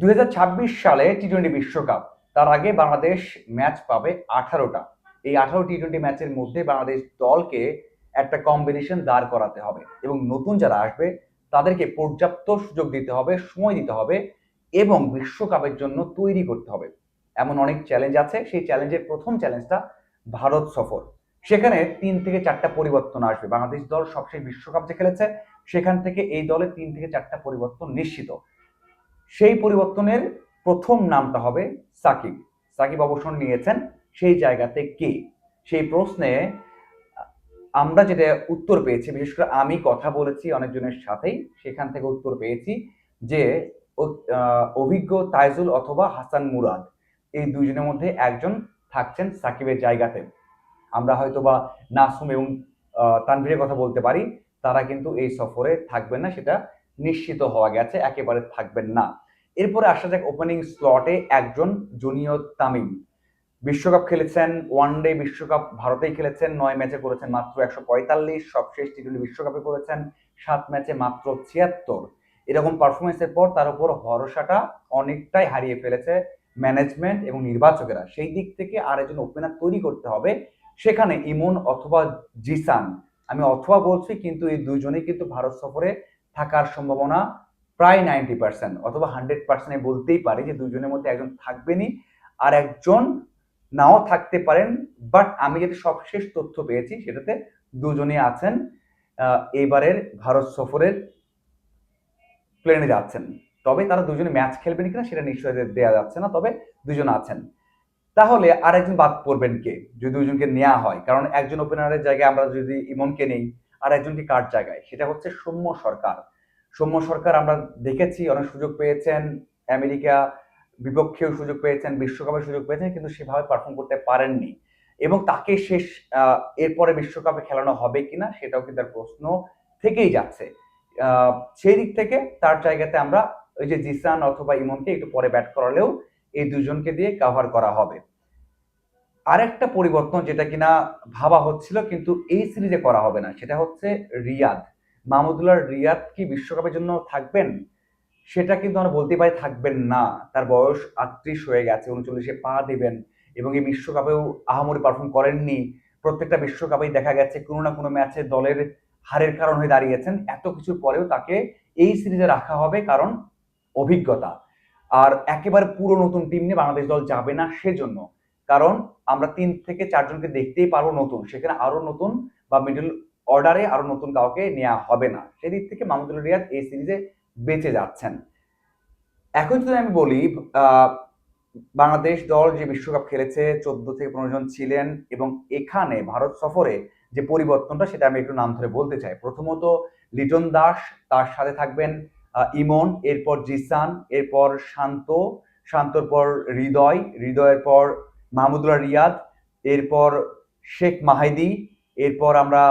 দুই হাজার ছাব্বিশ সালে টি টোয়েন্টি বিশ্বকাপ। তার আগে বাংলাদেশ ম্যাচ পাবে আঠারোটা। এই আঠারো টি টোয়েন্টি ম্যাচের মধ্যে বাংলাদেশ দলকে একটা কম্বিনেশন দাঁড় করাতে হবে এবং নতুন যারা আসবে, তাদেরকে পর্যাপ্ত সুযোগ দিতে হবে, সময় দিতে হবে এবং বিশ্বকাপের জন্য তৈরি করতে হবে। এমন অনেক চ্যালেঞ্জ আছে, সেই চ্যালেঞ্জের প্রথম চ্যালেঞ্জটা ভারত সফর। সেখানে তিন থেকে চারটা পরিবর্তন আসবে। বাংলাদেশ দল সবশেষ বিশ্বকাপ যে খেলেছে, সেখান থেকে এই দলে তিন থেকে চারটা পরিবর্তন নিশ্চিত। সেই পরিবর্তনের প্রথম নামটা হবে সাকিব। সাকিব অবসর নিয়েছেন, সেই জায়গাতে কে? সেই প্রশ্নে আমরা যেটা উত্তর পেয়েছি, বিশেষ করে আমি কথা বলেছি অনেকজনের সাথেই, সেখান থেকে উত্তর পেয়েছি যে অভিজ্ঞ তাইজুল অথবা হাসান মুরাদ, এই দুইজনের মধ্যে একজন থাকছেন সাকিবের জায়গাতে। আমরা হয়তো বা নাসুম এবং তানভীরের কথা বলতে পারি, তারা কিন্তু এই সফরে থাকবেন না, সেটা নিশ্চিত হওয়া গেছে, একেবারে থাকবেন না। এরপরে আসা যাক ওপেনিং স্লটে একজন জুনিয়র তামিম। বিশ্বকাপ খেলেছেন ওয়ান ডে বিশ্বকাপ ভারতেই খেলেছেন, নয় ম্যাচে করেছেন মাত্র একশো পঁয়তাল্লিশ, সবশেষ টি টোয়েন্টি বিশ্বকাপে করেছেন, সাত ম্যাচে মাত্র ছিয়াত্তর। এরকম পারফরমেন্সের পর তার উপর ভরসাটা অনেকটাই হারিয়ে ফেলেছে ম্যানেজমেন্ট এবং নির্বাচকেরা। সেই দিক থেকে আর একজন ওপেনার তৈরি করতে হবে, সেখানে ইমন অথবা জিসান। আমি অথবা বলছি, কিন্তু এই দুইজনেই কিন্তু ভারত সফরে থাকার সম্ভাবনা প্রায় নাইনটি পার্সেন্ট অথবা হান্ড্রেড পার্সেন্ট বলতেই পারি যে দুজনের মধ্যে একজন থাকবেনই আর একজন নাও থাকতে পারেন বাট আমি যেটা সবশেষ তথ্য পেয়েছি সেটাতে দুজনে আছেন এবারের ভারত সফরের প্লেনে যাচ্ছেন। তবে তারা দুজনে ম্যাচ খেলবেন কিনা সেটা নিশ্চয় দেওয়া যাচ্ছে না, তবে দুজন আছেন। তাহলে আর একজন বাদ পড়বেন কে? যদি দুজনকে নেওয়া হয়, কারণ একজন ওপেনারের জায়গায় আমরা যদি ইমনকে নেই আর একজনটি কার জায়গায় সেটা হচ্ছে সৌম্য সরকার। সৌম্য সরকার আমরা দেখেছি, অনেক সুযোগ পেয়েছেন, আমেরিকা বিপক্ষেও সুযোগ পেয়েছেন, বিশ্বকাপে সুযোগ পেয়েছেন, কিন্তু সেভাবে পারফর্ম করতে পারেননি। এবং তাকে শেষ এরপরে বিশ্বকাপে খেলানো হবে কিনা, সেটাও কিন্তু তার প্রশ্ন থেকেই যাচ্ছে। সেই দিক থেকে তার জায়গাতে আমরা ওই যে জিসান অথবা ইমনকে একটু পরে ব্যাট করালেও এই দুজনকে দিয়ে কাভার করা হবে। আরেকটা পরিবর্তন যেটা কিনা ভাবা হচ্ছিল কিন্তু এই সিরিজে করা হবে না, সেটা হচ্ছে রিয়াদ। মাহমুদুল্লাহ রিয়াদ কি বিশ্বকাপের জন্য থাকবেন? সেটা কিন্তু আমরা বলতে পারি থাকবেন না। তার বয়স আটত্রিশ হয়ে গেছে, উনচল্লিশে পা দেবেন এবং এই বিশ্বকাপেও আহামরি পারফর্ম করেননি। প্রত্যেকটা বিশ্বকাপেই দেখা গেছে কোনো না কোনো ম্যাচে দলের হারের কারণ হয়ে দাঁড়িয়েছেন। এত কিছুর পরেও তাকে এই সিরিজে রাখা হবে কারণ অভিজ্ঞতা। আর একেবারে পুরো নতুন টিম নিয়ে বাংলাদেশ দল যাবে না, সেজন্য কারণ আমরা তিন থেকে চারজনকে দেখতেই পারব নতুন। সেখানে আরও নতুন বা মিডল অর্ডারে আরও নতুন কাউকে নেওয়া হবে না। সেদিক থেকে মাহমুদুল রিয়াদ এই সিরিজে বেঁচে যাচ্ছেন। এখন যদি আমি বলি বাংলাদেশ দল যে বিশ্বকাপ খেলেছে, চোদ্দ থেকে পনেরো জন ছিলেন এবং এখানে ভারত সফরে যে পরিবর্তনটা, সেটা আমি একটু নাম ধরে বলতে চাই। প্রথমত লিটন দাস, তার সাথে থাকবেন ইমন, এরপর জিসান, এরপর শান্ত, শান্তর পর হৃদয়, হৃদয়ের পর মাহমুদুল্লাহ রিয়াদ, এরপর শেখ মাহিদি, এরপর আমরা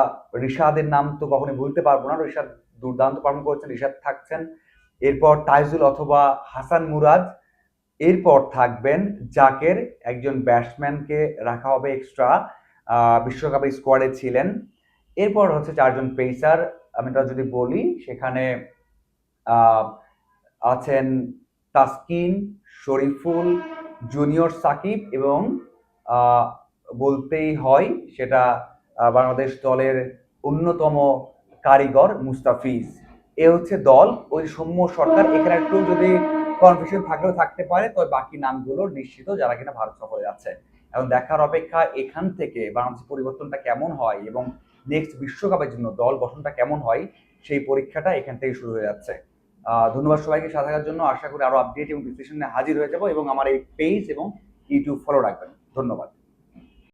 রিশাদের নাম তো কখনোই ভুলতে পারব না। রিশাদ দুর্দান্ত পালন করেছেন, রিশাদ থাকছেন। এরপর তাইজুল অথবা হাসান মুরাদ, এরপর থাকবেন জাকের, একজন ব্যাটসম্যানকে রাখা হবে এক্সট্রা বিশ্বকাপের স্কোয়াডে ছিলেন। এরপর হচ্ছে চারজন পেসার আমি তা যদি বলি, সেখানে আছেন তাসকিন, শরীফুল জুনিয়র সাকিব এবং বলতেই হয় সেটা বাংলাদেশ দলের অন্যতম কারিগর মুস্তাফিজ। এ হচ্ছে দল, ওই সৌম্য সরকার। এখানে একটু যদি কনফিউশন থাকলেও থাকতে পারে, তবে বাকি নামগুলো নিশ্চিত যারা কিনা ভারত সফরে যাচ্ছে এখন দেখার অপেক্ষা, এখান থেকে বাংলাদেশের পরিবর্তনটা কেমন হয় এবং নেক্সট বিশ্বকাপের জন্য দল গঠনটা কেমন হয়, সেই পরীক্ষাটা এখান থেকে শুরু হয়ে যাচ্ছে। ধন্যবাদ সবাইকে সাথে থাকার জন্য। আশা করি আরও আপডেট এবং বিশ্লেষণে হাজির হয়ে যাব এবং আমার এই পেজ এবং ইউটিউব ফলো রাখবেন। ধন্যবাদ।